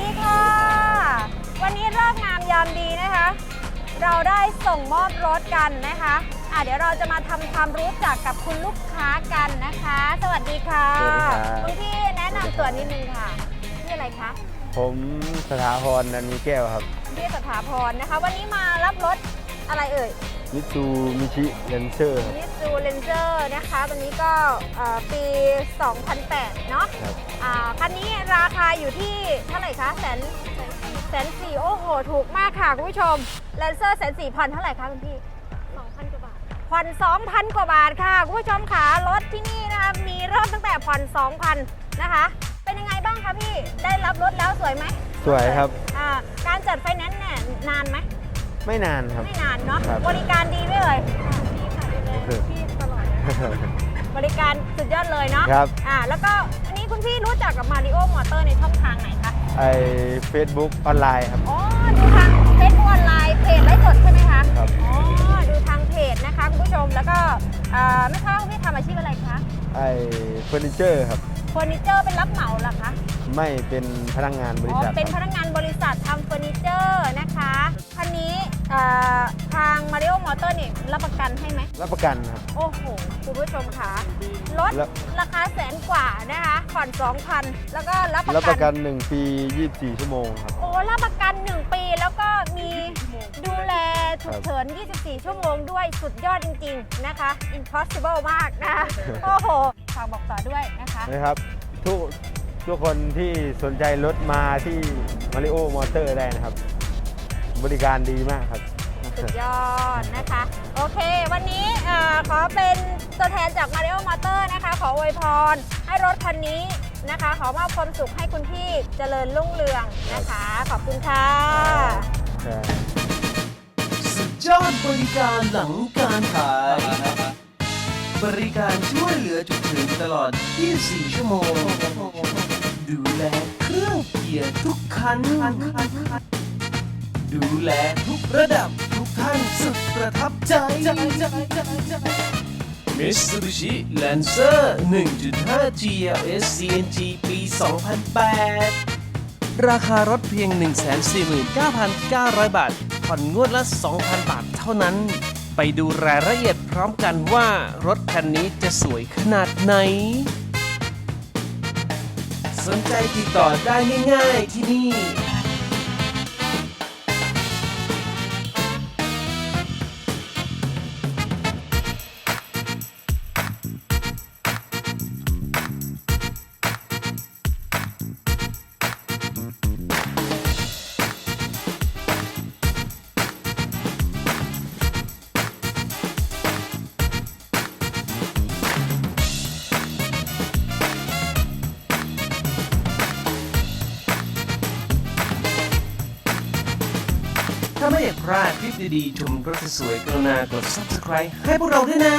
ดีค่ะ วันนี้เลิกษ์งามยามดีนะคะ เราได้ส่งมอบรถกันนะคะอะเดี๋ยวเราจะมาทำความรู้จักกับคุณลูกค้ากันนะคะ สวัสดีค่ะสวัสดีครับ คุณพี่แนะนำตัวนิดนึงค่ะชื่ออะไรคะผมสถาพรนันมีแก้วครับ พี่สถาพรนะคะ วันนี้มารับรถอะไรเอ่ย มิตซูมิชิเลนเซอร์มิซูเลนเจอร์นะคะวันนี้ก็เอ่อปี 2008 เนาะครับ อ่าคันนี้ราคาอยู่ที่เท่าไหร่คะแสนแสนสี่โอ้โห ถูกมากค่ะคุณผู้ชมแลนเซอร์แสนสี่พันเท่าไหร่คะคุณพี่ 2,000กว่าบาท ผ่อน 2,000 กว่าบาทค่ะ คุณผู้ชมค่ะรถที่นี่นะคะ มีเริ่มตั้งแต่ผ่อน 2,000 นะคะ เป็นยังไงบ้างคะพี่ ได้รับรถแล้วสวยไหมสวยครับ อ่าการจัดไฟแนนซ์เนี่ยนานไหม ไม่นานครับ ไม่นานเนาะครับ บริการดีไหมเอ่ยดีค่ะดูแลพี่ตลอดบริการสุดยอดเลยเนาะครับอ่าแล้วก็อันนี้คุณพี่รู้จักกับ Mario Motor ในช่องทางไหนคะไอเฟซบุ๊กออนไลน์ครับ อ๋อดูทางเฟซบุ๊กออนไลน์เพจไลฟ์สดใช่ไหมคะครับ อ๋อดูทางเพจนะคะคุณผู้ชมแล้วก็อ่าไม่ทราบว่าคุณพี่ทำอาชีพอะไรคะไอเฟอร์นิเจอร์ครับ เฟอร์นิเจอร์เป็นรับเหมาเหรอคะ ไม่เป็นพนักงานบริอ๋อษัทเป็นคพรับนักงานบริษัททำเฟอร์นิเจอร์นะคะคันนี้อ่าทาง Mario Motor เนี่ยรับประกันให้ไหมรับประกันครับ โอ้โห คุณผู้ชมค่ะรถแล้ว ราคาแสนกว่านะคะผ่อน2,000 แล้วก็รับประรับกัประกัน1 ปี 24 ชั่วโมงครับ โอ้รับประกัน 1 ปีแล้วก็มีดูแลฉุกเฉิน 24 ชั่วโมงด้วยสุดยอดจริง ๆ นะคะ impossible มากนะคะ โอ้โหฝากบอกต่อด้วยนะคะ นะครับทุก ทุกคนที่สนใจรถมาที่มาริโอมอเตอร์ได้นะครับ บริการดีมากครับ สุดยอดนะคะ โอเค วันนี้เออขอเป็นตัวแทนจาก Mario Motor นะคะ ขออวยพรให้รถคันนี้นะคะ ขอมอบความสุขให้คุณพี่เจริญรุ่งเรืองนะคะ ขอบคุณค่ะครับสุดยอดบริการหลังการขาย บริการช่วยเหลือจุกเฉินตลอด 24 ชั่วโมง ดูแลเครื่องเกียร์ทุกคัน ดูแลทุกระดับทุกท่านสุดประทับใจ Mitsubishi Lancer 1.5 GLS CNG ปี 2008 ราคารถเพียง 149,900 บาท ผ่อนงวดละ 2,000 บาทเท่านั้น ไปดูรายละเอียดพร้อมกันว่ารถคันนี้จะสวยขนาดไหน สนใจติดต่อได้ง่ายๆที่นี่ ถ้าไม่อยากพลาดคลิปดีๆ ชมรถสวยกรุณากด subscribe ให้พวกเราด้วยนะ